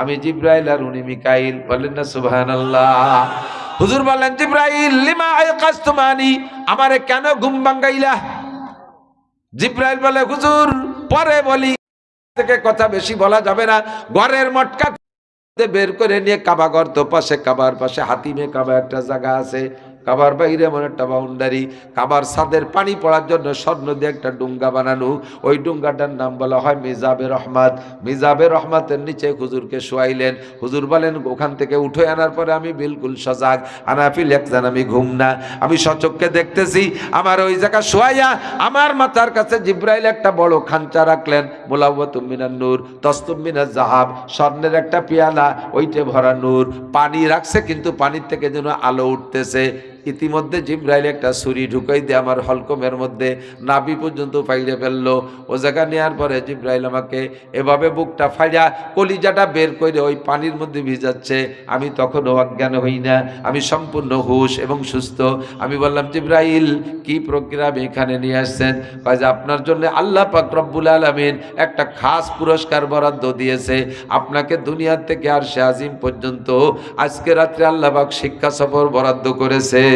আমি জিব্রাইল আর উনি মিকাইল। বলেন না, সুবহানাল্লাহ। হুজুর বলেন, জিব্রাইল, লিমা আইকাস্তুমানি আমারে কেন ঘুম ভাঙ্গাইলা? জিব্রাইল বলে, হুজুর, পরে বলি। থেকে কথা বেশি বলা যাবে না। ঘরের মটকা বের করে নিয়ে কাবা ঘর তো পাশে কাবার পাশে, হাতিমে কাবা একটা জায়গা আছে। কাবার বাইরে এমন একটা বাউন্ডারি, কাবার ছাদের পানি পড়ার জন্য স্বর্ণ দিয়ে একটা ডুঙ্গা বানানো। ওই ডুঙ্গাটার নাম বলা হয় মিজাবে রহমাত। মিজাবে রহমাতের নিচে হুজুরকে শোয়াইলেন। হুজুর বলেন, ওখান থেকে উঠে আনার পরে আমি বিলকুল সজাগ। আনাফিল একজন আমি ঘুম না। আমি সচককে দেখতেছি, আমার ওই জায়গা শোয়াইয়া আমার মাথার কাছে জিব্রাইল একটা বড় খাঞ্চা রাখলেন। মোলাবতুম মিনার নূর, তস্তুম মিনার জাহাব। স্বর্ণের একটা পেয়ালা, ওইটে ভরা নূর। পানি রাখছে, কিন্তু পানির থেকে যেন আলো উঠতেছে। ইতিমধ্যে জিব্রাইল একটা ছুরি ঢুকাই দিয়ে আমার হলকমের মধ্যে নাভি পর্যন্ত ফাইলে ফেলল। ও জায়গা নেওয়ার পরে জিব্রাইল আমাকে এভাবে বুকটা ফাইয়া কলিজাটা বের করে ওই পানির মধ্যে ভিজাচ্ছে। আমি তখনও অজ্ঞান হই না। আমি সম্পূর্ণ হুশ এবং সুস্থ। আমি বললাম, জিব্রাইল, কি প্রক্রিয়া আপনি এখানে নিয়ে আসছেন? যে, আপনার জন্য আল্লাহ পাক রব্বুল আলমিন একটা খাস পুরস্কার বরাদ্দ দিয়েছে। আপনাকে দুনিয়ার থেকে আর সে আজিম পর্যন্ত আজকে রাত্রে আল্লাহ পাক শিক্ষা সফর বরাদ্দ করেছে।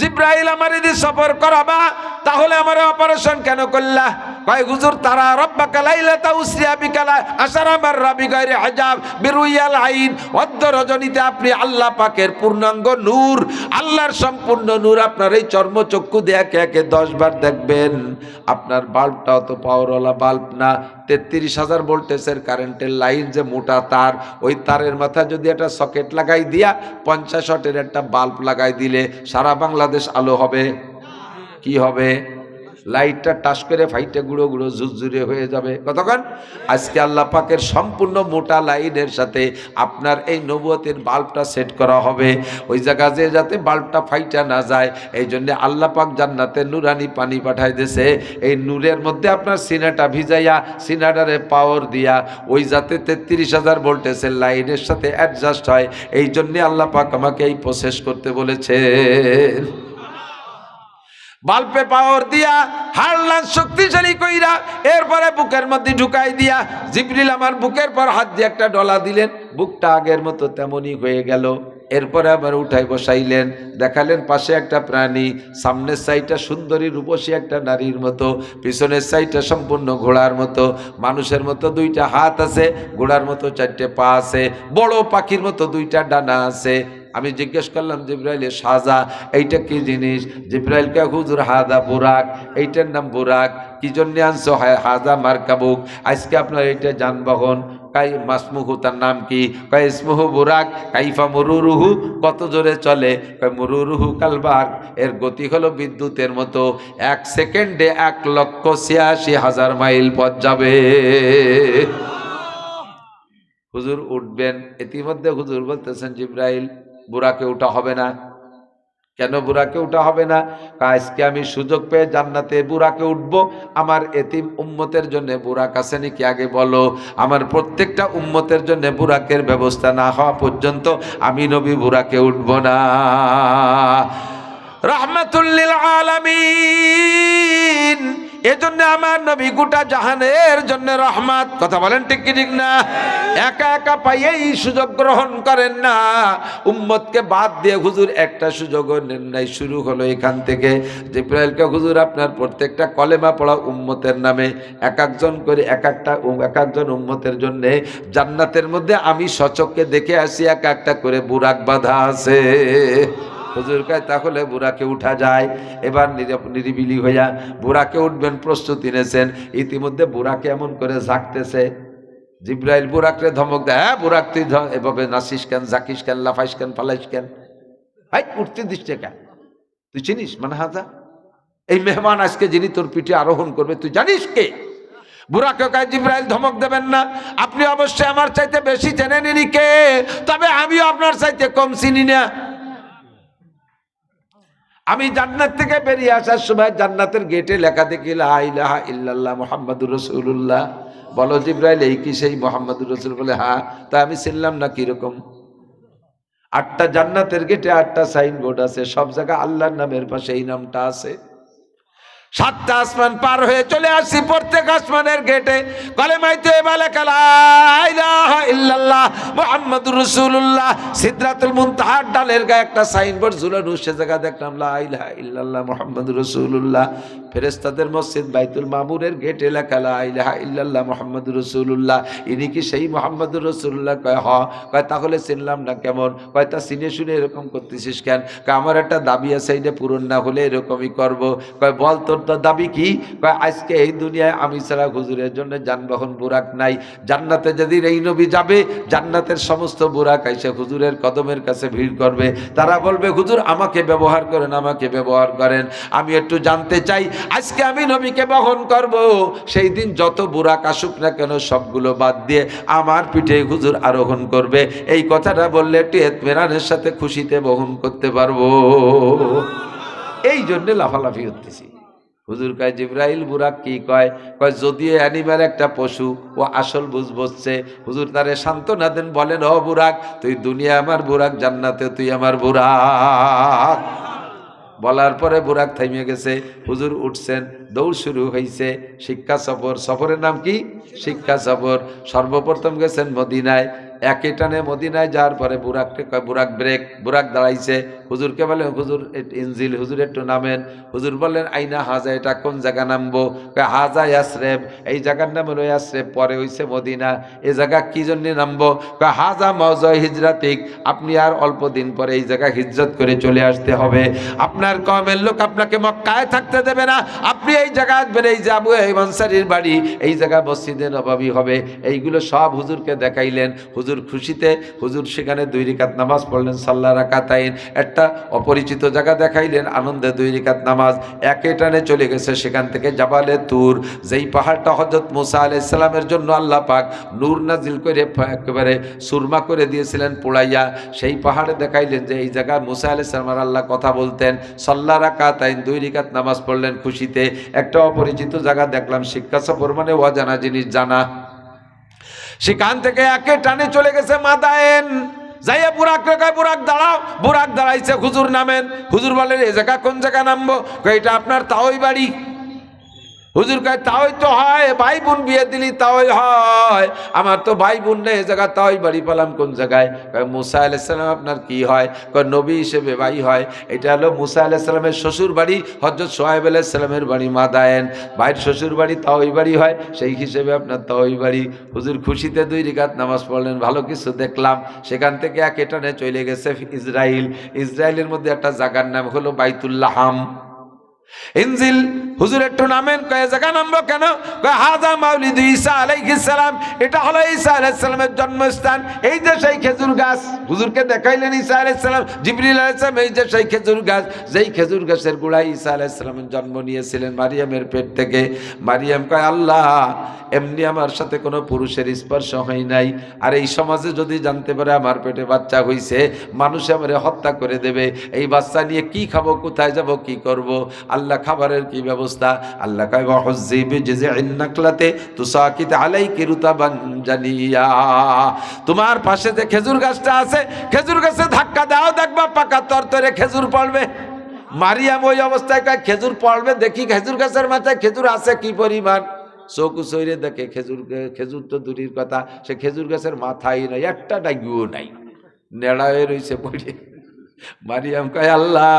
জিব্রাইল আমার যদি সফর করাবা, তাহলে আমার অপারেশন কেন করলা? কয়, হুজুর, তারা রব্বা কালাইলা তা উসরিয়া বিকালা আশারা মার রাবি গায়রে হাজাব, বিরুইয়াল আইন অদ্য রজনীতে আপনি আল্লাহ পাকের পূর্ণাঙ্গ নূর, আল্লাহর সম্পূর্ণ নূর আপনার এই চর্মচক্ষু দিয়ে একে একে দশ বার দেখবেন। আপনার বাল্বটা অত পাওয়ারওয়ালা বাল্ব না। তেত্রিশ হাজার ভোল্টেজের কারেন্টের লাইন যে মোটা তার, ওই তারের মাথায় যদি একটা সকেট লাগাই দিয়া, পঞ্চাশ ওয়াটের একটা বাল্ব লাগাই দিলে সারা বাংলাদেশ আলো হবে? কি হবে? লাইটটা টাস করে ফাইটে গুঁড়ো গুঁড়ো ঝুরঝুরে হয়ে যাবে। কতক্ষণ? আজকে আল্লাহ পাকের সম্পূর্ণ মোটা লাইনের সাথে আপনার এই নবুয়তের বাল্বটা সেট করা হবে। ওই জায়গা যে যাতে বাল্বটা ফাইটা না যায়, এই জন্যে আল্লাহ পাক জান্নাতে নুরানি পানি পাঠাই দিয়েছে। এই নূরের মধ্যে আপনার সিনাটা ভিজাইয়া, সিনাটারে পাওয়ার দিয়া, ওই যাতে তেত্রিশ হাজার ভোল্টেজের লাইনের সাথে অ্যাডজাস্ট হয়, এই জন্যে আল্লাহ পাক আমাকে এই প্রসেস করতে বলেছে বাল্পে পাওয়ার দিয়া, হারলান, শক্তিশালী কইরা, এরপরে বুকের মধ্যে ঢুকাই দিয়া, জিবরিল আমার বুকের পর হাত দিয়ে একটা ডলা দিলেন। বুকটা আগের মতো তেমনই হয়ে গেল। এরপরে আবার উঠাই বসাইলেন। দেখালেন পাশে একটা প্রাণী, সামনের সাইডটা সুন্দরী, রূপসী একটা নারীর মতো, পিছনের সাইডটা সম্পূর্ণ ঘোড়ার মতো। মানুষের মতো দুইটা হাত আছে, ঘোড়ার মতো চারটে পা আছে, বড় পাখির মতো দুইটা ডানা আছে। আমি জিজ্ঞেস করলাম জিব্রাইলের সাজা, এইটা কি জিনিস? জিব্রাইলকে হুজুর, হাদা বুরাক, এইটার নাম বুরাক, কি জন্য আনছো? হা- হাদা মার্কাবুক, আজকে আপনার এইটা যানবাহন, কাই মাসমুহু, তার নাম কি? কাই ইসমুহু বুরাক, কাইফা মুরুরুহু, কত জোরে চলে? কয় মুরুরুহু কালবার এর গতি হলো বিদ্যুতের মতো, এক সেকেন্ডে এক লক্ষ ছিয়াশি হাজার মাইল পথ যাবে। হুজুর উঠবেন, ইতিমধ্যে হুজুর বলতেছেন, জিব্রাইল বুড়াকে উঠা হবে না। কেন বুড়াকে উঠা হবে না? আজকে আমি সুযোগ পেয়ে জান্নাতে বুড়াকে উঠব। আমার এতিম উম্মতের জন্য বুড়াক আছে নাকি আগে বলো, আমার প্রত্যেকটা উম্মতের জন্য বুড়াকের ব্যবস্থা না হওয়া পর্যন্ত আমি নবী বুড়াকে উঠব না। রহমাতুল্লিল আলামিন। এজন্য আমার নবী গোটা জাহানের জন্য রহমাত। কথা বলেন ঠিক কি ঠিক না? একা একা পাইয়েই সুযোগ গ্রহণ করেন না। উম্মতকে বাদ দিয়ে হুজুর একটা সুযোগও নেন নাই, শুরু হলো এখান থেকে। জিব্রাইলকে হুজুর আপনার প্রত্যেকটা কলেমা পড়া উম্মতের নামে। এক একজন করে এক একটা এক একজন উম্মতের জন্য। জান্নাতের মধ্যে আমি সচককে দেখে আসি, এক একটা করে বুরাক বাঁধা আছে। হুজুর কয় তাহলে বুড়াকে উঠা যায়। এবার নিরি- নিরিবিলি হইয়া বুড়াকে উঠবেন, প্রস্তুতি নিয়েছেন। ইতিমধ্যে বুড়াকে এমন করে ঝাঁকতেছে জিব্রাইল বুড়াকরে ধমক দেয় হ্যাঁ বুড়াক তুই এভাবে নাচিস কেন জাকিস কেন, লাফাইস কেন, ফালাইস কেন? হাই, উঠতে দিস কেন তুই চিনিস মানে হাজা এই মেহমান আজকে যিনি তোর পিঠে আরোহণ করবে, তুই জানিস কে? বুড়াকে কয়, জিব্রাইল, ধমক দেবেন না। আপনি অবশ্যই আমার চাইতে বেশি জেনে নিনি কে? তবে আমিও আপনার চাইতে কম চিনি না। আমি জান্নাত থেকে বেরিয়ে আসার সময় জান্নাতের গেটে লেখা দেখি লাহা ইলাহা ইল্লাল্লাহ মোহাম্মদুর রসুল্লাহ বলো, জিব্রাইল, এই কি সেই মোহাম্মদুর রসুল? বলে হা তা আমি চিনলাম না কীরকম আটটা জান্নাতের গেটে আটটা সাইনবোর্ড আছে, সব জায়গায় আল্লাহর নামের পাশে এই নামটা আছে। সাতটা আসমান পার হয়ে চলে আসছি প্রত্যেক আসমানের গেটে। বালে কালা রাসূলুল্লাহ। সিদরাতুল মুনতাহার ডালের একটা সাইনবোর্ড মসজিদ বাইতুল রাসূলুল্লাহ। ইনি কি সেই কয়, হ। তাহলে চিনলাম না কেমন? কয়, তা চিনে শুনে এরকম করতেছিস কেন? আমার একটা দাবি আছে পূরণ না হলে এরকমই করব। কয়, বল তোর তো, দাবি কি? আজকে এই দুনিয়ায় আমি ছাড়া হুজুরের জন্য যানবাহন, বুরাক নাই। জান্নাতে যেদিন এই নবী যাবে, জান্নাতের সমস্ত বুরাক আইসে হুজুরের কদমের কাছে ভিড় করবে। তারা বলবে, হুজুর, আমাকে ব্যবহার করেন, আমাকে ব্যবহার করেন। আমি একটু জানতে চাই, আজকে আমি নবীকে বহন করব। সেই দিন যত বুরাক আসুক না কেন, সবগুলো বাদ দিয়ে আমার পিঠে হুজুর আরোহণ করবে। এই কথাটা বললে টেত মেরানের সাথে খুশিতে বহন করতে পারব। এই জন্যে লাফালাফি হতেছি। হুজুর কয়, জিব্রাইল বুরাক কি কয়? কয় যদিও অ্যানিম্যাল একটা পশু, ও আসল বুঝ বসছে, হুজুর তারে সান্ত্বনা দেন, বলেন, ও বুরাক তুই দুনিয়া আমার বুরাক জান্নাতে তুই আমার বুরাক বলার পরে বুরাক থামিয়ে গেছে, হুজুর উঠছেন, দৌড় শুরু হয়েছে শিক্ষা সফর, সফরের নাম কি? শিক্ষা সফর। সর্বপ্রথম গেছেন মদিনায় একে টানে মদিনায় যাওয়ার পরে বুরাককে বুরাক ব্রেক বুরাক দাঁড়াইছে। হুজুরকে বলেন হুজুর ইনজিল, হুজুর একটু নামেন। হুজুর বললেন, আইনা হাজা, এটা কোন জায়গা নামবো? হাজা ইয়াসরেব, এই জায়গার নাম হলো ইয়াসরেব, পরে হইছে মদিনা। এই জায়গা কি জন্য নামবো? হাজা মজয় হিজরাতিক, আপনি আর অল্প দিন পরে এই জায়গা হিজরত করে চলে আসতে হবে। আপনার কমের লোক আপনাকে মক্কায় থাকতে দেবে না। আপনি এই জায়গা আসবেন, এই যে এই আনসারির বাড়ি, এই জায়গা মসজিদে নবাবী হবে। এইগুলো সব হুজুরকে দেখাইলেন। হুজুর খুশিতে হুজুর সেখানে দুই রিকাত নামাজ পড়লেন, সাল্লা রাকাতাইন। একটা অপরিচিত জায়গা দেখাইলেন, আনন্দে দুই রিকাত নামাজ, একে টানে চলে গেছে সেখান থেকে জাবালে তুর। যেই পাহাড়টা হজরত মুসা ইসলামের জন্য আল্লাহ পাক নূর নাজিল করে একেবারে সুরমা করে দিয়েছিলেন পোড়াইয়া, সেই পাহাড়ে দেখাইলেন যে এই জায়গায় মুসা আলাইসাল্লাম আর আল্লাহ কথা বলতেন, সল্লা রাকাতাইন, দুই রিকাত নামাজ পড়লেন খুশিতে। একটা অপরিচিত জায়গা দেখলাম, শিক্ষা সফর মানে অজানা জিনিস জানা। সেখান থেকে একে টানে চলে গেছে মাদায়েন। যাইয়া বুরাক রেখায় বুরাক দাঁড়াও, বুরাক দাঁড়াইছে হুজুর নামেন। হুজুর বলেন এই জায়গা কোন জায়গা নামবো? এটা আপনার তাওই বাড়ি। হুজুর কয়, তাওই তো হয় ভাই বোন বিয়ে দিলি তাওই হয়। আমার তো ভাই বোন নেই জায়গা তাওই বাড়ি পেলাম কোন জায়গায়? কয়, মুসা আলাইসালাম আপনার কি হয়? কয়, নবী হিসেবে ভাই হয়। এটা হলো মুসা আলাইসালামের শ্বশুর বাড়ি হজরত সোহাইব আলাইসালামের বাড়ি, মাদায়েন। ভাইয়ের শ্বশুর বাড়ি তাওই বাড়ি হয়, সেই হিসেবে আপনার তাওই বাড়ি। হুজুর খুশিতে দুই রিকাত নামাজ পড়লেন, ভালো কিছু দেখলাম। সেখান থেকে এক এটানে চলে গেছে ইসরাইল। ইসরায়েলের মধ্যে একটা জায়গার নাম হলো বাইতুল্লাহাম। ইনজিল, হুজুর একটু নামেন, কয়ে, জায়গা নামবো কেন? হাজা মাউলিদ ঈসা আলাইহিস সালাম। এটা হলো ঈসা আলাইহিস সালামের জন্মস্থান। এই যে সেই খেজুর গাছ, হুজুরকে দেখাইলেন ঈসা আলাইহিস সালাম, জিবরিল আলাইহিস সালাম, এই যে সেই খেজুর গাছ, যেই খেজুর গাছের গোড়ায় ঈসা আলাইহিস সালামের জন্ম নিয়েছিলেন মারিয়ামের পেট থেকে। মারিয়াম কয়, আল্লাহ, এমনি আমার সাথে কোনো পুরুষের স্পর্শ হয় নাই। আর এই সমাজে যদি জানতে পারে আমার পেটে বাচ্চা হইছে, মানুষ আমারে হত্যা করে দেবে। এই বাচ্চা নিয়ে কি খাব, কোথায় যাব, কি করব? আল্লাহ খাবারের কি ব্যবস্থা? আল্লাহ তোমার পাশে যে খেজুর গাছটা আছে, খেজুর গাছে ধাক্কা দাও, দেখবা পাকা তরতরে খেজুর পড়বে। মারিয়াম ওই অবস্থায় খেজুর পড়বে, দেখি খেজুর গাছের মাথায় খেজুর আছে কি পরিমাণ? চোখ সৈরে দেখে খেজুর খেজুর তো দূরের কথা, সে খেজুর গাছের মাথায় নাই, একটা ডাইগুও নাই। নেড়া হয়ে রয়েছে পড়ে মারিয়াম কয়, আল্লাহ,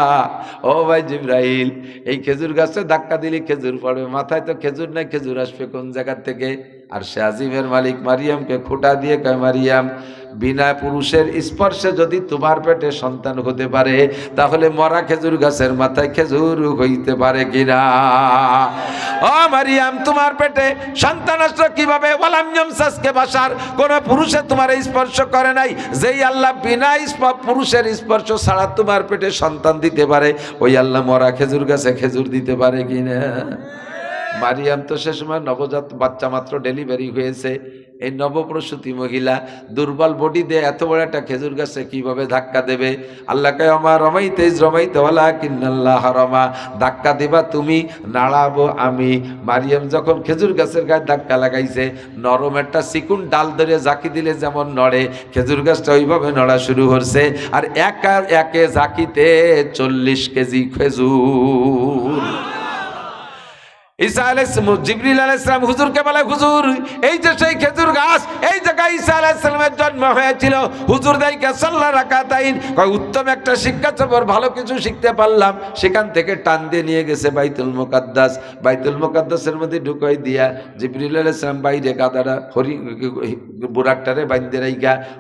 ও ভাই জিব্রাহিল এই খেজুর গাছে ধাক্কা দিলে খেজুর পড়বে, মাথায় তো খেজুর নাই, খেজুর আসবে কোন জায়গা থেকে? আর সে আজিমের মালিক মারিয়ামকে খুঁটা দিয়ে কয়, মারিয়াম বিনা পুরুষের স্পর্শে যদি তোমার পেটে সন্তান হতে পারে, তাহলে মরা খেজুর গাছের মাথায় খেজুর হইতে পারে কিনা? ও মারিয়াম, তোমার পেটে সন্তান আসলো কীভাবে? ওয়ালাম ইয়ামসাসকে বাসার কোন পুরুষে তোমার স্পর্শ করে নাই। যেই আল্লাহ বিনা পুরুষের স্পর্শ ছাড়া তোমার পেটে সন্তান দিতে পারে, ওই আল্লাহ মরা খেজুর গাছে খেজুর দিতে পারে কিনা? মারিয়াম তো সে সময় নবজাত বাচ্চা মাত্র ডেলিভারি হয়েছে। এই নবপ্রসূতি মহিলা দুর্বল বডি দিয়ে এত বড় একটা খেজুর গাছে কীভাবে ধাক্কা দেবে? আল্লাহকে আমার রমাইতে রমাইতে ওলা কিন্নাল্লাহ রমা ধাক্কা দিবা তুমি, নাড়াবো আমি। মারিয়াম যখন খেজুর গাছের গায়ে ধাক্কা লাগাইছে, নরম একটা চিকুন ডাল ধরে জাকি দিলে যেমন নড়ে, খেজুর গাছটা ওইভাবে নড়া শুরু করছে। আর একা একে জাকিতে চল্লিশ কেজি খেজুর। ঈসা জিবরিল আলাইহিস সালাম, হুজুরকে বলে, হুজুর, এই যে সেই খেজুর গাছ, এই জায়গায় ঈসা আলাইহিস সালামের জন্ম হয়েছিল। হুজুর দাইকা সাল্লা রাকাতাইন, কয়, উত্তম একটা শিক্ষা ভালো কিছু শিখতে পারলাম। সেখান থেকে টান দিয়ে নিয়ে গেছে বাইতুল বাইতুল মধ্যে ঢুকাই দিয়া জিবরিল আলাইহিস সালাম বাইরে গাদারা, হরি বাইন্দে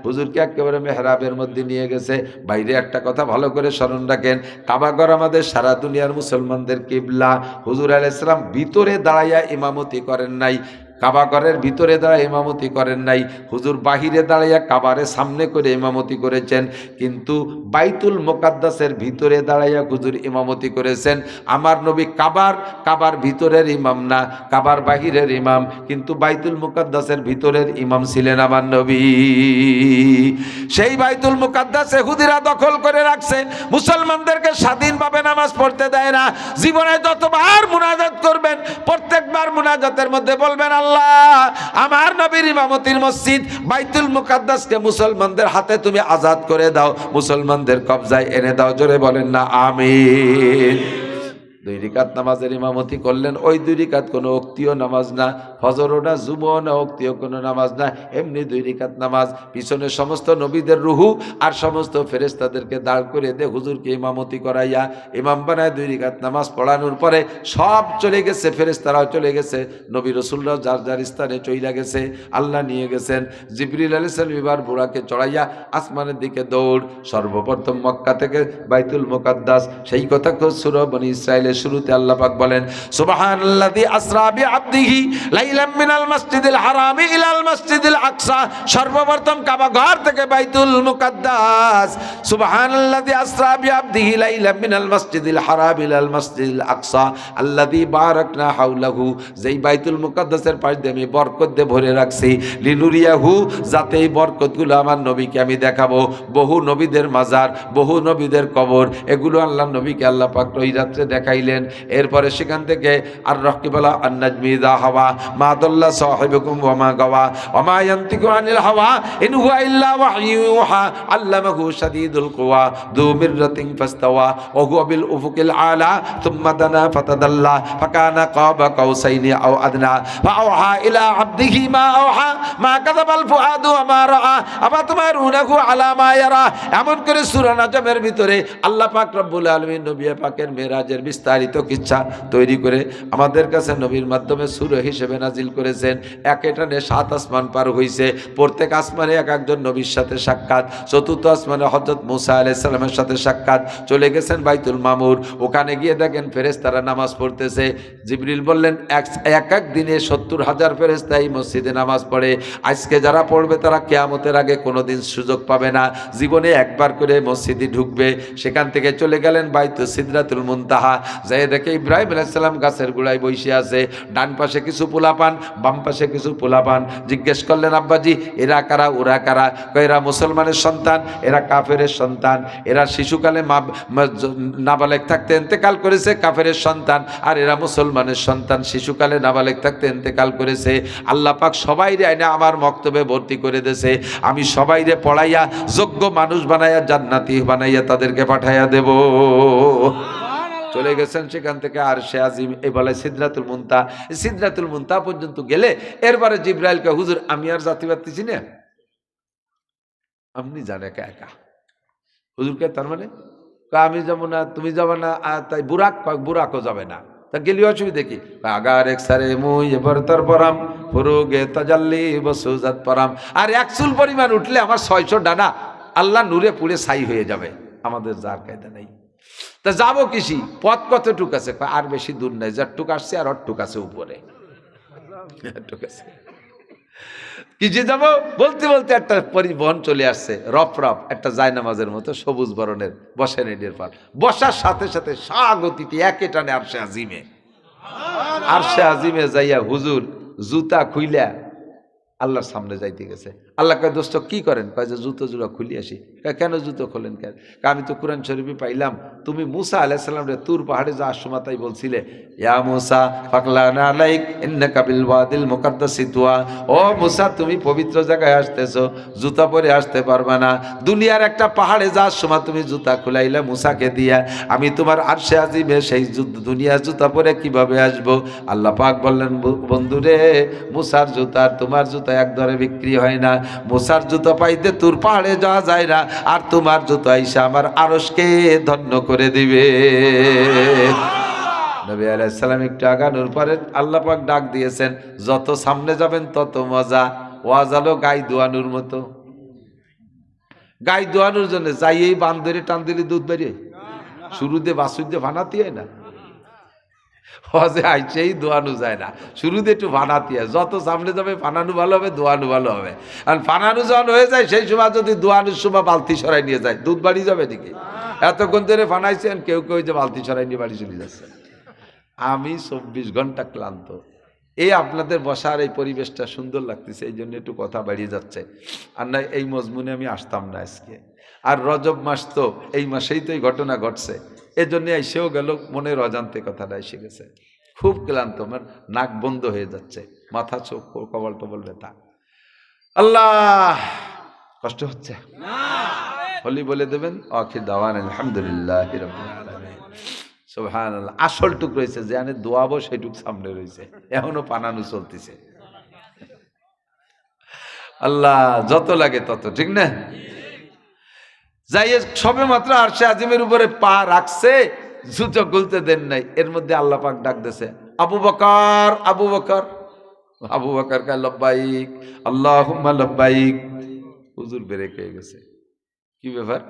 হুজুরকে একেবারে মেহরাবের মধ্যে নিয়ে গেছে। বাইরে একটা কথা ভালো করে স্মরণ রাখেন কাবাগর আমাদের সারা দুনিয়ার মুসলমানদের কিবলা। হুজুর আলাইসালাম ভিতরে দাঁড়াইয়া ইমামতি করেন নাই। কাবাগরের ভিতরে দাঁড়ায় ইমামতি করেন নাই। হুজুর বাহিরে দাঁড়াইয়া কাবারে সামনে করে ইমামতি করেছেন, কিন্তু বাইতুল মোকাদ্দাসের ভিতরে দাঁড়াইয়া হুজুর ইমামতি করেছেন। আমার নবী কাবার কাবার ভিতরের ইমাম না, কাবার বাহিরের ইমাম, কিন্তু বাইতুল মুকাদ্দাসের ভিতরের ইমাম ছিলেন আমার নবী। সেই বাইতুল মুকাদ্দাসে হুদিরা দখল করে রাখছে। মুসলমানদেরকে স্বাধীনভাবে নামাজ পড়তে দেয় না। জীবনে যতবার মুনাজাত করবেন, প্রত্যেকবার মুনাজাতের মধ্যে বলবেন আল্লাহ আমার নবীর ইমামতির মসজিদ বাইতুল মুকাদ্দাসকে মুসলমানদের হাতে তুমি আজাদ করে দাও, মুসলমানদের কবজায় এনে দাও, জোরে বলেন না, আমিন। দুই রিকাত নামাজের ইমামতি করলেন, ওই দুই রিকাত কোনো অক্তীয় নামাজ না, ফজরও না, জুমও না অক্তীয় কোনো নামাজ না, এমনি দুই রিকাত নামাজ, পিছনে সমস্ত নবীদের রুহু আর সমস্ত ফেরেস্তাদেরকে দাঁড় করে দে হুজুরকে ইমামতি করাইয়া ইমাম বানায় দুই রিকাত নামাজ পড়ানোর পরে সব চলে গেছে ফেরেস্তারাও চলে গেছে, নবী রসুলরাও যার যার স্থানে চইলা গেছে, আল্লাহ নিয়ে গেছেন, জিবরিল আলী সালিবার বুড়াকে চড়াইয়া আসমানের দিকে দৌড়, সর্বপ্রথম মক্কা থেকে বাইতুল মোকাদ্দাস, সেই কথা সুর বনি ইসরায়েলের শুরুতে আল্লাহ পাক বলেন লাইলাম মিনাল হারামি ইলাল আকসা। সর্বপ্রথম কাবা ঘর থেকে বাইতুল মুকাদ্দাস লাইলাম মিনাল ইলাল আকসা। যেই বাইতুল মুকাদ্দাসের পাশ দিয়ে আমি বরকত দিয়ে ভরে রাখছি, লিনুরিয়াহু, যাতে এই বরকতগুলো আমার নবীকে আমি দেখাবো। বহু নবীদের মাজার, বহু নবীদের কবর, এগুলো আল্লাহ নবীকে আল্লাহ পাক ওই রাত্রে দেখাইলেন এরপরে সেখান থেকে আর রকিবালা আন্নাজমিদা হাওয়া, মা দল্লা সাহেবকুম ওমা গাওয়া আনিল হাওয়া, ইন হুয়া ইল্লা ওয়াহয়ু ইউহা আল্লামাহু শাদীদুল দু মিররাতিন ফাস্তাওয়া, ওয়া হুয়া বিল উফুকিল আলা দানা ফাতাদাল্লা, ফাকানা কাউসাইনি আও আদনা ফাআওহা ইলা মা মা কাযাবাল ফুআদু আলা মা ইয়ারা। এমন করে সূরা নাজমের ভিতরে আল্লাহ পাক রব্বুল আলামিন নবী পাকের মেরাজের বিস্তারিত কিচ্ছা তৈরি করে আমাদের কাছে নবীর মাধ্যমে সুর হিসেবে নাজিল করেছেন। এক এটানে সাত আসমান পার হইছে। প্রত্যেক আসমানে এক একজন নবীর সাথে সাক্ষাৎ। চতুর্থ আসমানে হজরত মুসা আলাইসাল্লামের সাথে সাক্ষাৎ। চলে গেছেন বাইতুল মামুর। ওখানে গিয়ে দেখেন ফেরেস্তারা নামাজ পড়তেছে। জিবরিল বললেন, এক এক দিনে সত্তর হাজার ফেরেস্তা এই মসজিদে নামাজ পড়ে। আজকে যারা পড়বে তারা কেয়ামতের আগে কোনোদিন সুযোগ পাবে না। জীবনে একবার করে মসজিদে ঢুকবে। সেখান থেকে চলে গেলেন বাইতু সিদরাতুল মুনতাহা। যাই দেখে ইব্রাহিম আলাইসাল্লাম গাছের গোড়ায় বসে আছে, ডান পাশে কিছু পোলাপান, বাম পাশে কিছু পোলাপান। জিজ্ঞেস করলেন, আব্বাজি, এরা কারা, ওরা কারা? এরা মুসলমানের সন্তান, এরা কাফেরের সন্তান, এরা শিশুকালে মা নাবালেক থাকতে এন্তেকাল করেছে কাফেরের সন্তান, আর এরা মুসলমানের সন্তান, শিশুকালে নাবালেক থাকতে এন্তেকাল করেছে। আল্লাহ পাক সবাইরে আইনে আমার মক্তবে ভর্তি করে দেছে আমি সবাইরে পড়াইয়া, যোগ্য মানুষ বানাইয়া, জান্নাতি বানাইয়া তাদেরকে পাঠাইয়া দেব। চলে গেছেন সেখান থেকে আর সে আজিম এ বলে সিদ্ধাতুল মুন্তা সিদ্ধাতুল মুন্তা পর্যন্ত গেলে এরপরে জিব্রাইলকে হুজুর আমি আর জাতি পারতেছি না। আপনি জান একা একা। হুজুরকে তার মানে? আমি যাব না তুমি যাব না আর তাই বুরাক বুরাকও যাবে না। তা গেলি অসুবিধা কয়, আগার এক সারে মুই এবার তার পরাম ফুরুগে তাজাল্লি বসুজাত পরাম। আর এক চুল পরিমাণ উঠলে আমার ছয়শো ডানা আল্লাহ নূরে পুড়ে ছাই হয়ে যাবে। আমাদের যার কায়দা নেই। তা যাব কিসি পথ কতটুক আছে? আর বেশি দূর নেই, যারটুক আসছে আর অটুক আছে উপরে। এতটুক আছে। কিসে যাব? বলতে বলতে একটা পরিবহন চলে আসছে, রফ রফ, একটা জায়নামাজের মতো সবুজ বরণের বসেন এডের পর বসার সাথে সাথে স্বাগতিতে একে টানে আরশে আজিমে। আরশে আজিমে যাইয়া হুজুর জুতা খুইলা আল্লাহর সামনে যাইতে গেছে। আল্লাহ কয়, দোস্ত, কি করেন? কয় যে, জুতো জুড়া খুলি আসি। কেন জুতো খোলেন? কেন আমি তো কোরআন শরীফে পাইলাম। তুমি মুসা আলাইসাল্লাম রে তুর পাহাড়ে যাওয়ার সময় তাই বলছিলে, ইয়া মুসা, ফাকলানা আলাইক, ইন্নাকা বিল ওয়াদিল ও মুসা, তুমি পবিত্র জায়গায় আসতেছো, জুতা পরে আসতে পারবা না। দুনিয়ার একটা পাহাড়ে যাওয়ার সময় তুমি জুতা খুলাইলে মুসাকে দিয়া। আমি তোমার আরশে আজিমে সেই দুনিয়ার জুতা পরে কীভাবে আসব? আল্লাহ পাক বললেন "বু- বন্ধুরে, মুসার জুতা আর তোমার জুতা এক দরে বিক্রি হয় না। মুসার জুতো পাইতে তোর পাহাড়ে যাওয়া যায় না। আর তোমার জুতো আইসা আমার আরসকে ধন্য করে দিবে। নবী আলাইসালাম একটু আগানোর পরে আল্লাহ পাক ডাক দিয়েছেন, যত সামনে যাবেন তত মজা। ওয়াজালো গাই দোয়ানোর মতো। গাই দোয়ানোর জন্য যাই এই বান্দরে টান দিলে দুধ বেরিয়ে। শুরুতে বাসুদ্দে ভানাতি হয় না। হজে আইসেই দোয়ানো যায় না। শুরুতে একটু ফানাতি হয় যত সামনে যাবে ফানানো ভালো হবে, দোয়ানো ভালো হবে। আর ফানানো যখন হয়ে যায়, সেই সময় যদি দোয়ানোর সময় বালতি সরাই নিয়ে যায়, দুধ বাড়ি যাবে দিকে এতক্ষণ ধরে ফানাইছেন কেউ কেউ যে বালতি সরাই নিয়ে বাড়ি চলে যাচ্ছে। আমি চব্বিশ ঘণ্টা ক্লান্ত। এই আপনাদের বসার এই পরিবেশটা সুন্দর লাগতেছে, এই জন্য একটু কথা বাড়িয়ে যাচ্ছে। আর না, এই মজমুনে আমি আসতাম না আজকে। আর রজব মাস তো, এই মাসেই তো এই ঘটনা ঘটছে। এজন্য এসেও গেল মনের অজান্তে কথাটা এসে গেছে। খুব ক্লান্ত আমার নাক বন্ধ হয়ে যাচ্ছে মাথা চোখ কবল টবল ব্যথা। আল্লাহ! কষ্ট হচ্ছে? হলি বলে দেবেন অখির দাওয়ান আলহামদুলিল্লাহ সোহান আসল টুক রয়েছে যে আনে দোয়াবো সেটুক সামনে রয়েছে। এখনও পানানো চলতেছে। আল্লাহ যত লাগে তত ঠিক না? যাই সবে মাত্র আরশে আজিমের উপরে পা রাখছে জুতো খুলতে দেন নাই। এর মধ্যে আল্লাহ পাক ডাক দিছে আবু বকর আবু বকর। আবু বকর কা লব্বাইক আল্লাহুম্মা লব্বাইক। হুজুর ব্রেক হয়ে গেছে। কি ব্যাপার?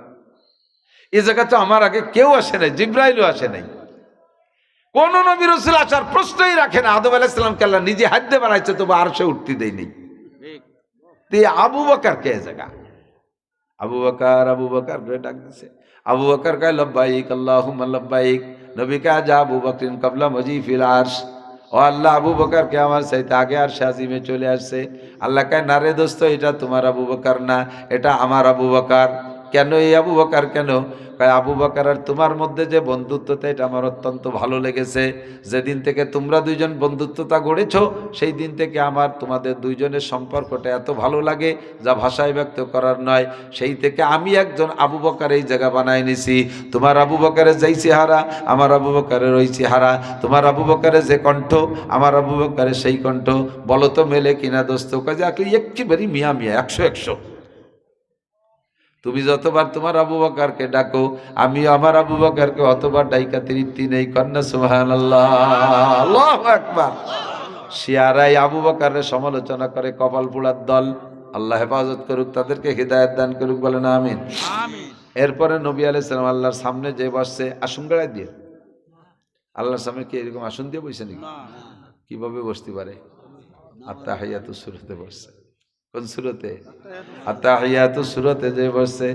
এই জায়গা তো আমার আগে কেউ আসে নাই জিব্রাইলও আসে নাই। কোন নবী রসুল আসার প্রশ্নই রাখে না। আদম আলাইসালামকে আল্লাহ নিজে হাত দিয়ে বানাইছে তবু আর সে উঠতে দেয়নি। তে আবু বকর কে জায়গা? আবু বকার আবু বকার করে ডাক আবু বকার কয়, লব্বাইক, আল্লাহুম্মা লব্বাইক নবী কা যা আবু বকরিন কবলা মজি ফিল আরশ। ও আল্লাহ, আবু বকার কে আমার সাথে আগে আর শাজিমে চলে আসছে। আল্লাহ কায়, না রে দোস্ত, এটা তোমার আবু বকার না, এটা আমার আবু বকর। কেন এই আবু বকর কেন? কয়, আবু বকর আর তোমার মধ্যে যে বন্ধুত্বতা, এটা আমার অত্যন্ত ভালো লেগেছে। যেদিন থেকে তোমরা দুইজন বন্ধুত্বতা গড়েছো, সেই দিন থেকে আমার তোমাদের দুইজনের সম্পর্কটা এত ভালো লাগে যা ভাষায় ব্যক্ত করার নয়। সেই থেকে আমি একজন আবু বকার এই জায়গা বানায় নিছি। তোমার আবু বকারের যেই চেহারা, আমার আবু বকারের ওই চেহারা। তোমার আবু বকারের যে কণ্ঠ, আমার আবু বকারের সেই কণ্ঠ। বলো তো মেলে কিনা দোস্ত? কাজে একেবারে মিয়া মিয়া, একশো একশো। তুমি যতবার তোমার আবু বকারকে ডাকো আমি আমার আবু বকারকে অতবার ডাইকা তৃপ্তি নেই কন্যা সুহান একবার শিয়ারাই আবু বকারের সমালোচনা করে কপাল পোড়ার দল। আল্লাহ হেফাজত করুক তাদেরকে হৃদায়ত দান করুক বলেন আমিন। এরপরে নবী আলাইসালাম আল্লাহর সামনে যে বসছে আসুন বেড়াই দিয়ে। আল্লাহর সামনে কি এরকম আসন দিয়ে বসে নাকি? কীভাবে বসতে পারে? আত্মা হাইয়া তো শুরুতে বসছে। কোন সুরতে? আত্মাহিয়াত সুরতে যে বসছে।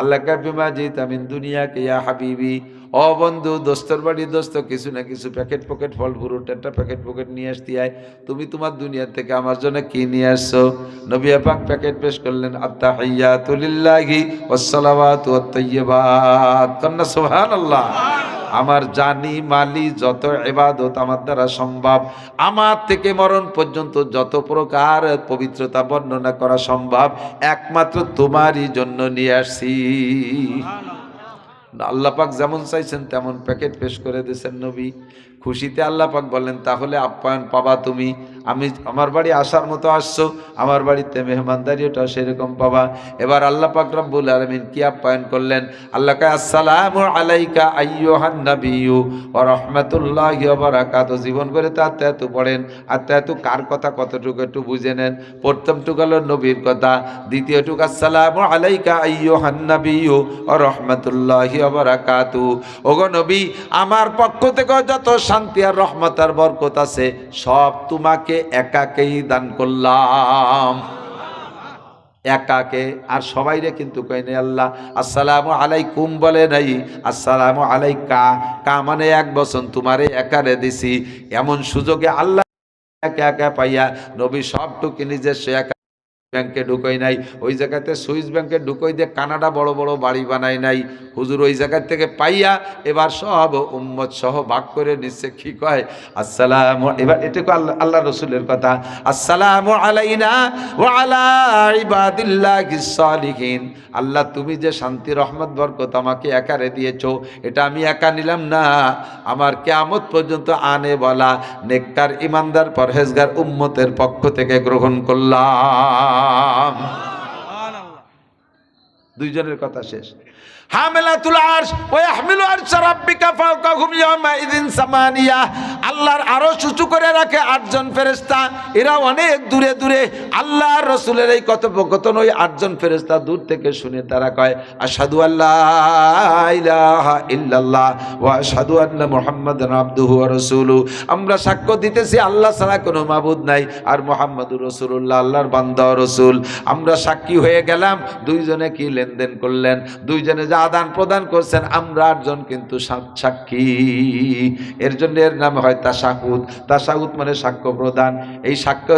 আল্লাহ কাবিমা জিত আমিন দুনিয়া কে ইয়া হাবিবি। ও বন্ধু, দোস্তর বাড়ি দোস্ত, কিছু না কিছু প্যাকেট পকেট, ফল ফুরুট একটা প্যাকেট পকেট নিয়ে আসতে আয়। তুমি তোমার দুনিয়া থেকে আমার জন্য কি নিয়ে আসছো? নবী পাক প্যাকেট পেশ করলেন আত্তাহিয়াতুলিল্লাহি ওয়াসসালাওয়াতু ওয়াত-তাইয়্যিবাত কন্না সুবহানাল্লাহ। আমার জানি মালি যত এবাদত আমার দ্বারা সম্ভব আমার থেকে মরণ পর্যন্ত যত প্রকার পবিত্রতা বর্ণনা করা সম্ভব একমাত্র তোমারই জন্য নিয়ে আসছি। আল্লাপাক যেমন চাইছেন তেমন প্যাকেট পেশ করে দিয়েছেন নবী। খুশিতে আল্লাহ পাক বললেন, তাহলে আপ্যায়ন পাবা তুমি। আমি আমার বাড়ি আসার মতো আসছো, আমার বাড়িতে মেহমানদারিটা সেরকম পাবা। এবার আল্লাহ পাক রব্বুল আলমিন কি আপ্যায়ন করলেন? আল্লাহ আসসালামু আলাইকা আইয়ুহান নাবিয়্যু ওয়া রাহমাতুল্লাহি ওয়া বারাকাতুহু। জীবন করে তা এত পড়েন আর এত কার কথা কতটুকু একটু বুঝে নেন প্রথমটুকু হলো নবীর কথা, দ্বিতীয়টুকু, আসসালামু আলাইকা আইয়ুহান নাবিয়্যু ওয়া রাহমাতুল্লাহি ওয়া বারাকাতুহু। ওগো নবী, আমার পক্ষ থেকে যত শান্তি আর রহমত আর বরকত আছে, সব তোমাকে একাকেই দান করলাম। একাকে, আর সবাইরে কিন্তু কয়নি আল্লাহ, আসসালামু আলাইকুম বলে নাই, আসসালামু আলাইকা, কা মানে এক বছর তোমারে একারে দিছি। এমন সুযোগে আল্লাহ একা একা পাইয়া নবী সবটুকু নিজের সে একা ব্যাংকে ঢুকোই নাই, ওই জায়গাতে সুইস ব্যাংকে ঢুকোই দিয়ে কানাডা বড় বড় বাড়ি বানাই নাই। হুজুর ওই জায়গা থেকে পাইয়া এবার সব উম্মত সহ ভাগ করে নিচ্ছে, কি কয়? আসসালাম, এবার এটুকু আল্লাহ আল্লাহ রসুলের কথা। আসসালামু আলাইনা ওয়া আলা ইবাদিল্লাহিস আল্লাহ, তুমি যে শান্তি, রহমত, বরকত আমাকে একারে দিয়েছ, এটা আমি একা নিলাম না। আমার কেয়ামত পর্যন্ত আনে বলা নেককার ইমানদার পরহেজগার উম্মতের পক্ষ থেকে গ্রহণ করলাম। দুইজনের কথা শেষ। অনেক দূরে দূরে। এই ফেরেশতা দূর থেকে শুনে তারা আবদুহু আমরা সাক্ষ্য দিতেছি, আল্লাহ ছাড়া কোনো মাবুদ নাই। আর মুহাম্মাদুর রাসূলুল্লাহ, আল্লাহর বান্দা রাসূল। আমরা সাক্ষী হয়ে গেলাম, দুইজনে কি লেনদেন করলেন? দুইজনে যা আদান প্রদান করছেন, আমরা আটজন কিন্তু সাক্ষী। এর জন্য এর নাম হয় তাসাহুদ। তাসাহুদ মানে সাক্ষ্য প্রদান। এই সাক্ষ্য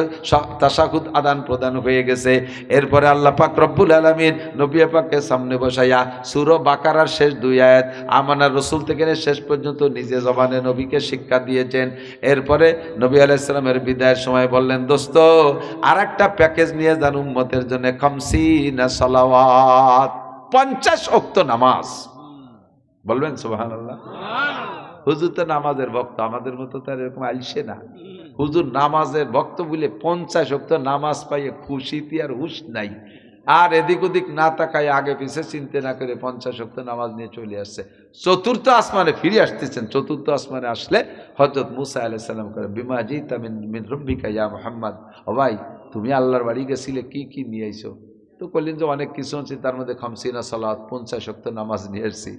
তাসাহুদ আদান প্রদান হয়ে গেছে। এরপরে আল্লাহ পাক রব্বুল আলমিন নবী পাককে সামনে বসাইয়া সুর বাকারার শেষ দুই আয়াত আমানার রসুল থেকে শেষ পর্যন্ত নিজে জবানে নবীকে শিক্ষা দিয়েছেন। এরপরে নবী আলাইসালামের বিদায়ের সময় বললেন, দোস্ত আর একটা প্যাকেজ নিয়ে যান উম্মতের জন্য খামসি না সলাওয়াত। পঞ্চাশ অক্ত নামাজ। বলবেন সুবাহান আল্লাহ হুজুর তো নামাজের ভক্ত আমাদের মতো তার এরকম আইসে না। হুজুর নামাজের ভক্ত বলে পঞ্চাশ অক্ত নামাজ পাইয়ে খুশিতে আর হুশ নাই। আর এদিক ওদিক না তাকায় আগে পিছে চিনতে না করে পঞ্চাশ অক্ত নামাজ নিয়ে চলে আসছে। চতুর্থ আসমানে ফিরে আসতেছেন। চতুর্থ আসমানে আসলে হজরত মুসা আলাহ সাল্লাম করে বিমা জি তামিন মিন রব্বিকা ইয়া মোহাম্মদ। ভাই তুমি আল্লাহর বাড়ি গেছিলে কি কি নিয়ে আইছো? তো বললেন যে অনেক কিছু আছে তার মধ্যে খামসিনা সালাত, পঞ্চাশ অক্ত নামাজ নিয়ে এসছি।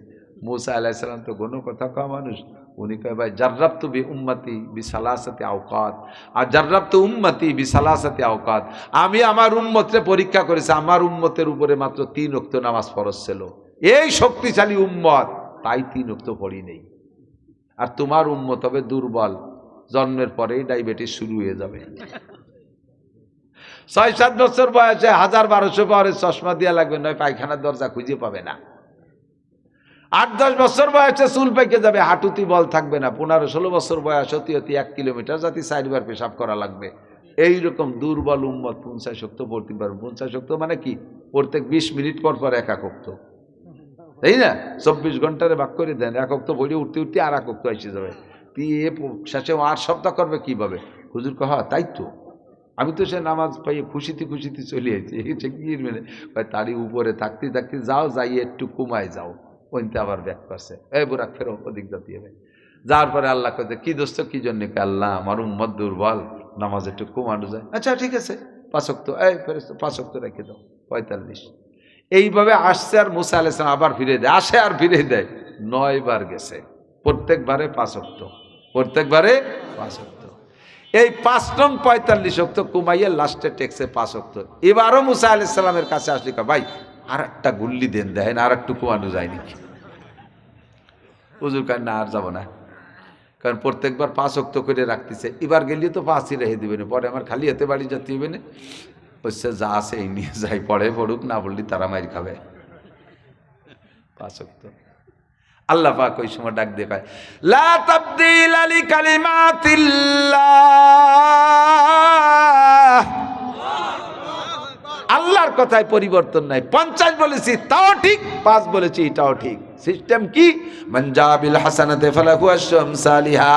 মুসা আলাইসালাম তো কোনো কথা কওয়া মানুষ। উনি কয়, ভাই জার্রাব তো বি উম্মতি বি সালাসাতে আওকাত। আর জার্রাব তো উম্মতি বি সালাসাতে আওকাত। আমি আমার উম্মতরে পরীক্ষা করেছি, আমার উম্মতের উপরে মাত্র তিন অক্ত নামাজ ফরজ ছিল। এই শক্তিশালী উম্মত, তাই তিন অক্ত পড়ি নেই। আর তোমার উম্মত হবে দুর্বল, জন্মের পরেই ডায়াবেটিস শুরু হয়ে যাবে। ছয় সাত বছর বয়সে হাজার বারোশো পাওয়ারের চশমা দিয়া লাগবে, নয় পায়খানার দরজা খুঁজে পাবে না। আট, দশ বছর বয়সে চুল পেকে যাবে, হাঁটুতি বল থাকবে না। পনেরো, ষোলো বছর বয়স অতি অতি এক কিলোমিটার যাতে চারবার পেশাব করা লাগবে। এই রকম দুর্বল, উম্মত পঞ্চাশ শক্ত পড়তে পারবে। পঞ্চাশ শক্ত মানে কি? প্রত্যেক বিশ মিনিট পর পর এক একক্ত তাই না? চব্বিশ ঘন্টারে ভাগ করে দেন একক তো বইলে উঠতে উঠতে আর একক তো এসে যাবে। তুই এ শেষে আট সপ্তাহ করবে কীভাবে? হুজুর কহ তাই তো। আমি তো সে নামাজ পাইয়ে খুশিতে খুশিতে চলে এটা কি মানে? ভাই তারই উপরে থাকতে থাকতে যাও যাই একটু কমায় যাও। ওইতে আবার ব্যাক করছে। এ বুড়া ফেরো, ওদিক জাতি হবে যাওয়ার পরে আল্লাহ কে কি দোস্ত, কি জন্য? আল্লাহ, আমার উম্মত দুর্বল। নামাজ একটু কমানো যায়। আচ্ছা ঠিক আছে। পাঁচক তো এই ফেরেস্ত পাঁচক তো রেখে দাও, পঁয়তাল্লিশ। এইভাবে আসছে আর মুসা আলাইসলাম আবার ফিরে দেয়। আসে আর ফিরে দেয়। নয় বার গেছে। প্রত্যেকবারে পাঁচক্ত প্রত্যেকবারে পাঁচক্ত এই পাঁচ নং পঁয়তাল্লিশ অক্ত কুমাইয়া লাস্টে টেক্সে পাঁচ অক্ত। এবারও মুসা আলাইসাল্লামের কাছে আসলি কা ভাই আর একটা গুল্লি দেন দেখেন আর একটু কমানো যায় নাকি? হুজুর কার না, আর যাব না। কারণ প্রত্যেকবার পাঁচ অক্ত করে রাখতেছে। এবার গেলে তো পাঁচই রেখে দিবে না, পরে আমার খালি এতে বাড়ি যেতে হবে না। হচ্ছে যা আছে এই নিয়ে যাই পড়ে পড়ুক, না বললি তারা মাইর খাবে। পাঁচ অক্ত। আল্লাহ পাক ওই সময় ডাক দিয়ে কয়, লা তাবদিল আলি কালিমাতিল্লাহ। আল্লাহর কথায় পরিবর্তন নাই। পঞ্চাশ বলেছি, তাও ঠিক, পাঁচ বলেছি, এটাও ঠিক। সিস্টেম কি? মঞ্জাবিল হাসানাতে ফালাকু আশম সালিহা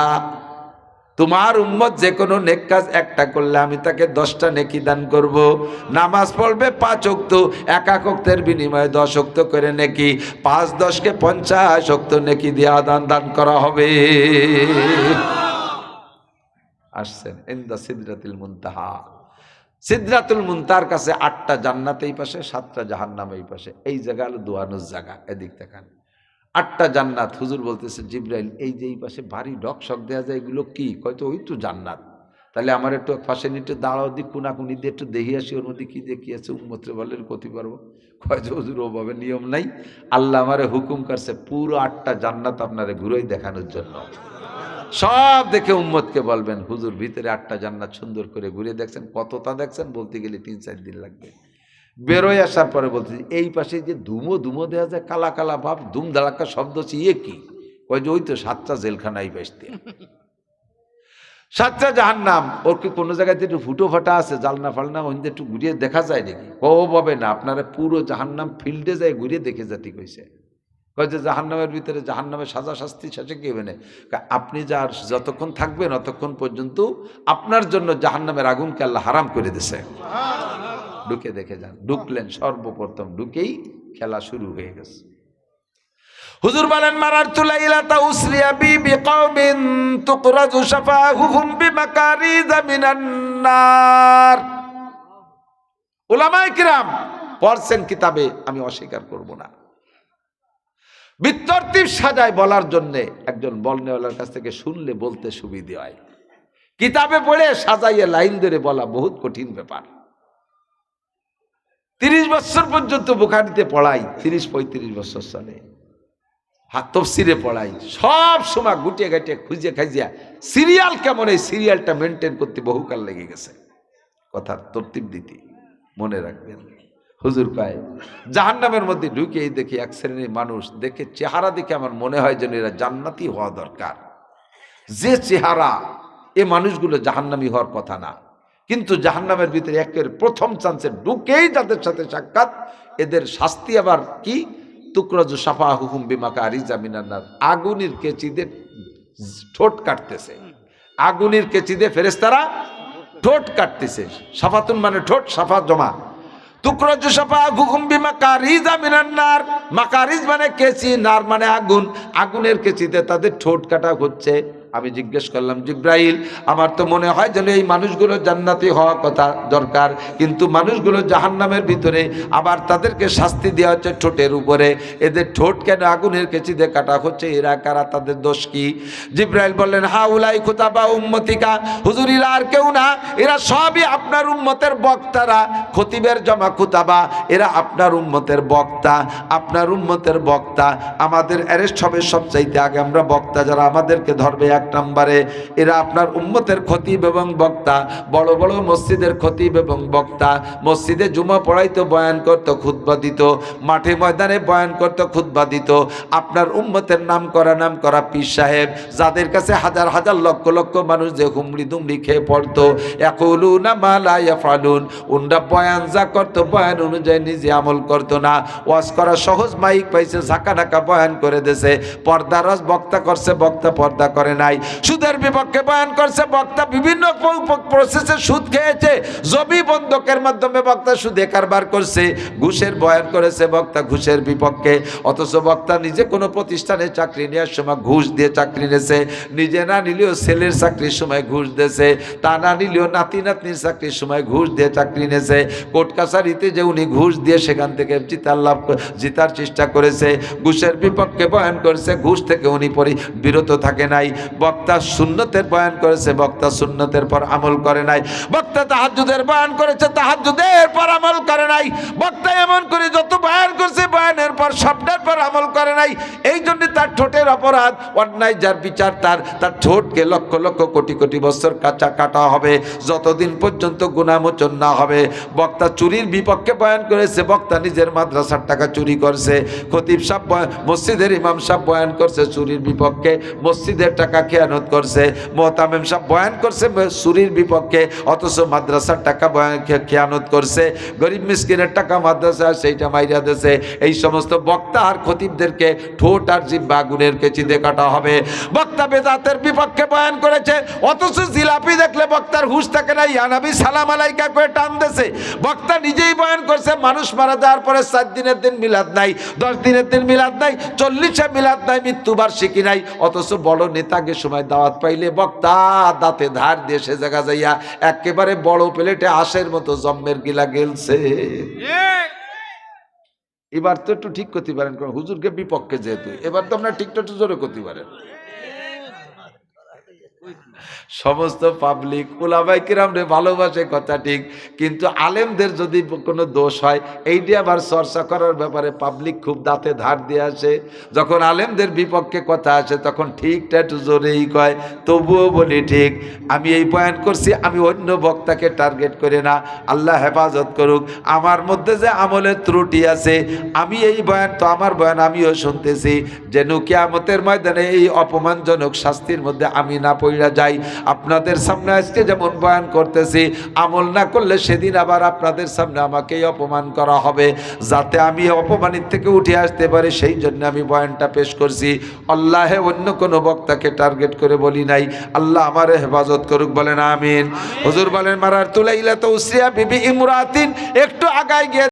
তোমার উম্মত যে কোনো নেক কাজ একটা করলে আমি তাকে দশটা নেকি দান করব। নামাজ পড়বে পাঁচ অক্ত এক এক অক্তের বিনিময়ে দশ অক্ত করে নেকি, পাঁচ দশকে পঞ্চাশ অক্ত নেকি দিয়ে আদান দান করা হবে। আসছেন, ইন্দা সিদরাতুল মুনতাহা। সিদরাতুল মুনতার কাছে আটটা জান্নাত এই পাশে, সাতটা জাহান্নাম এই পাশে। এই জায়গা হলো দোয়ানোর জায়গা, এদিক দেখান আটটা জান্নাত। হুজুর বলতেছে, জিব্রাইল, এই যে এই পাশে ভারী ডক শক দেওয়া যায়, এগুলো কি? কয়তো ওই তো জান্নাত। তাহলে আমার একটু নিয়ে একটু দাঁড়াও দিক কুনাকুনি দিয়ে একটু দেখি আসি, ওর মধ্যে কি দেখি আছে উম্মত্রে বলেন ক্ষতি পারব কয়, যে হুজুর, ওভাবে নিয়ম নাই। আল্লাহ আমারে হুকুম করছে, পুরো আটটা জান্নাত আপনারে ঘুরেই দেখানোর জন্য। সব দেখে উম্মতকে বলবেন, হুজুর, ভিতরে আটটা জান্নাত সুন্দর করে ঘুরে দেখছেন, কতটা দেখছেন? বলতে গেলে তিন চার দিন লাগবে। বেরোয় আসার পরে বলতে এই পাশে যে ধুমো ধুমো দেওয়া যায়, কালা কালা ভাব ধুম ধালাক্কা শব্দ হচ্ছে ইয়ে কি? কয় যে, ওই তো সাতটা জেলখানাই বেসতে সাতটা জাহান নাম ওর কি কোনো জায়গাতে একটু ফুটো ফাটা আছে, জালনা ফালনা ওইদিকে একটু ঘুরিয়ে দেখা যায় নাকি? ও পাবে না, আপনারা পুরো জাহান্নাম ফিল্ডে যায়, ঘুরিয়ে দেখে যাতি কইছে। কয় যে, জাহান্নামের ভিতরে জাহান্নামের সাজা শাস্তি শেষে কি হবে না? আপনি যার যতক্ষণ থাকবেন ততক্ষণ পর্যন্ত আপনার জন্য জাহান্নামের আগুনকে আল্লাহ হারাম করে দিছে। ঢুকে দেখে যান। ঢুকলেন, সর্বপ্রথম ঢুকেই খেলা শুরু হয়ে গেছে। হুজুর বলেন, মারার তুলাইলাতা উসরিয়া বি বিকাউমিন তুকরাজু শাফাহুহুম বিমাকারিজা মিনান নার। কিরাম, পড়ছেন কিতাবে, আমি অস্বীকার করব না। বিতর্তিব সাজায় বলার জন্য একজন বলনেওয়ালার কাছ থেকে শুনলে বলতে সুবিধে হয়। কিতাবে পড়ে সাজাইয়ে লাইন ধরে বলা বহুত কঠিন ব্যাপার। তিরিশ বছর পর্যন্ত বুখারিতে পড়াই, তিরিশ পঁয়ত্রিশ বছর সালে হাত তফসিরে পড়াই, সব সময় গুটিয়ে গাটিয়ে খুঁজে খাইজিয়া সিরিয়াল কেমন এই সিরিয়ালটা মেনটেন করতে বহুকাল লেগে গেছে। কথার তরতিব দিতে, মনে রাখবেন। হুজুর পায়, জাহান্নামের মধ্যে ঢুকেই দেখি এক শ্রেণির মানুষ, দেখে চেহারা দেখে আমার মনে হয় যেন এরা জান্নাতি হওয়া দরকার। যে চেহারা এ মানুষগুলো জাহান্নামি হওয়ার কথা না কিন্তু জাহান্নামের ভিতরে একের প্রথম চান্সে ঢুকেই যাদের সাথে সাক্ষাৎ। এদের শাস্তি আবার কি? তুকরাজু সাফা হুকুম বিমাকা আরিজা মিনান্নার। আগুনের কেচিদের ঠোঁট কাটতেছে। আগুনের কেচিদে ফেরেস্তারা ঠোঁট কাটতেছে। সাফাতুন মানে ঠোঁট, সাফা জমা। সাফা মিনান্নার। মাকারিজ মানে কেচি, নার মানে আগুন। আগুনের কেচিতে তাদের ঠোঁট কাটা হচ্ছে। আমি জিজ্ঞেস করলাম, জিব্রাইল, আমার তো মনে হয় যেন এই মানুষগুলো জান্নাতি হওয়া কথা দরকার। কিন্তু মানুষগুলো জাহান্নামের ভিতরে আবার তাদেরকে শাস্তি দেওয়া হচ্ছে ঠোঁটের উপরে। এদের ঠোঁট কেন আগুনের কেচিতে কাটা হচ্ছে? এরা কারা? তাদের দোষ কি? জিব্রাইল বললেন হা উলাই খুতাবা উম্মতিকা। হুজুরিরা আর কেউ না। এরা সবই আপনার উম্মতের বক্তারা। খতিবের জমা খুতাবা। এরা আপনার উম্মতের বক্তা। আপনার উম্মতের বক্তা। আমাদের অ্যারেস্ট হবে সবচাইতে আগে। আমরা বক্তা যারা আমাদেরকে ধরবে এক নম্বরে, এরা আপনার উম্মতের খতিব এবং বক্তা, বড় বড় মসজিদের খতিব এবং বক্তা, মসজিদে জুমা পড়াইতো, বয়ান করতো, খুতবা দিত, মাঠে ময়দানে বয়ান করতো, খুতবা দিত। আপনার উম্মতের নাম করা নাম করা পীর সাহেব, যাদের কাছে হাজার হাজার লক্ষ লক্ষ মানুষ যে হুমড়ি দুমড়ি খেয়ে পড়তো একলু না ফালুন বয়ান যা বয়ান অনুযায়ী নিজে আমল করতো না। ওয়াজ করা সহজ মাইক পাইছে ঝাঁকা ঢাকা বয়ান করে দেছে পর্দারস বক্তা করছে, বক্তা পর্দা করে নাই। সুদের বিপক্ষে বয়ান করছে, বক্তা বিভিন্ন প্রসেসে সুদ খেয়েছে। জমি বন্ধকের মাধ্যমে বক্তা সুদে কারবার করছে। ঘুষের বয়ান করেছে বক্তা ঘুষের বিপক্ষে। অথচ বক্তা নিজে কোনো প্রতিষ্ঠানে চাকরি নেওয়ার সময় ঘুষ দিয়ে চাকরি নিয়েছে নিজে না নিলেও ছেলের চাকরির সময় ঘুষ দিয়েছে তা না নিলেও নাতি নাতনির চাকরির সময় ঘুষ দিয়ে চাকরি নিয়েছে কোর্ট কাছারিতে যে উনি ঘুষ দিয়ে সেখান থেকে জিতার লাভ জিতার চেষ্টা করেছে। ঘুষের বিপক্ষে বয়ান করেছে, ঘুষ থেকে উনি পরি বিরত থাকে নাই। বক্তা সুন্নতের বয়ান করেছে, বক্তা সুন্নতের পর আমল করে নাই, বক্তা তাহাজুদের বয়ান করেছে তাহাজুদের পর আমল করে নাই, বক্তা এমন করে যত বয়ান করছে, বয়ানের পর শব্দের পর আমল করে নাই, এই জন্য তার ঠোঁটের অপরাধ, অন্যায় যার বিচার তার তার ঠোঁটকে লক্ষ লক্ষ কোটি কোটি বছর কাঁচা কাটা হবে, যতদিন পর্যন্ত গুণামোচন না হবে, বক্তা চুরির বিপক্ষে বয়ান করেছে, বক্তা নিজের মাদ্রাসার টাকা চুরি করছে, খতিব সাহ মসজিদের ইমাম সাহ বয়ান করছে, চুরির বিপক্ষে মসজিদের টাকা খেয়ানত করছে, মোহতামেম সাহ বয়ান করছে, চুরির বিপক্ষে, অথচ মাদ্রাসার টাকা বয়ান খেয়ানত করছে, গরিব মিসকিনের টাকা মাদ্রাসা সেইটা মাইরা দেছে এই সমস্ত বক্তা আর খতিবদেরকে ঠোঁট আর জিব্বা আগুনের কেচিতে কাটা হবে। বক্তা বেদাতের বিপক্ষে বয়ান করেছে, অথচ জিলাপি দেখলে বক্তার হুশ থাকে না ইয়ানাবি সালাম আলাইকা করে টান দেছে বক্তা নিজেই বয়ান করছে, মানুষ মারা যাওয়ার পরে সাত দিনের দিন মিলাদ নাই, দশ দিনের দিন মিলাদ নাই, চল্লিশে মিলাদ নাই, মৃত্যুবার্ষিকী নাই, অথচ বড় নেতাকে সময় দাওয়াত পাইলে বক্তা দাঁতে ধার দিয়ে সে জায়গা যাইয়া একেবারে বড় প্লেটে আশের মতো জম্মের গিলা গেলছে। এবার তো একটু ঠিক করতে পারেন হুজুরকে বিপক্ষে যেহেতু। এবার তো আপনার ঠিকটা একটু জোরে করতে পারেন। সমস্ত পাবলিক ওলামাই কিরাম রে ভালোবাসে কথা ঠিক, কিন্তু আলেমদের যদি কোনো দোষ হয়, এইটি আবার চর্চা করার ব্যাপারে পাবলিক খুব দাঁতে ধার দিয়ে আসে। যখন আলেমদের বিপক্ষে কথা আসে, তখন ঠিকটা একটু জোরেই কয়, তবুও বলি ঠিক, আমি এই বয়ান করছি, আমি অন্য বক্তাকে টার্গেট করে না, আল্লাহ হেফাজত করুক। আমার মধ্যে যে আমলের ত্রুটি আছে, আমি এই বয়ান, তো আমার বয়ান আমিও শুনতেছি। যে কিয়ামতের ময়দানে এই অপমানজনক শাস্তির মধ্যে আমি না পইরা যাই। আপনাদের সামনে আজকে যেমন বয়ান করতেছি আমল না করলে সেদিন আবার আপনাদের সামনে আমাকেই অপমান করা হবে। যাতে আমি অপমানিত থেকে উঠে আসতে পারি সেই জন্য আমি বয়ানটা পেশ করছি। আল্লাহে অন্য কোনো বক্তাকে টার্গেট করে বলি নাই। আল্লাহ আমার হেফাজত করুক বলেন আমিন। হুজুর বলেন মারার তুলাইলা তো উসরিয়া বিবি ইমরাতিন একটু আগায় গিয়ে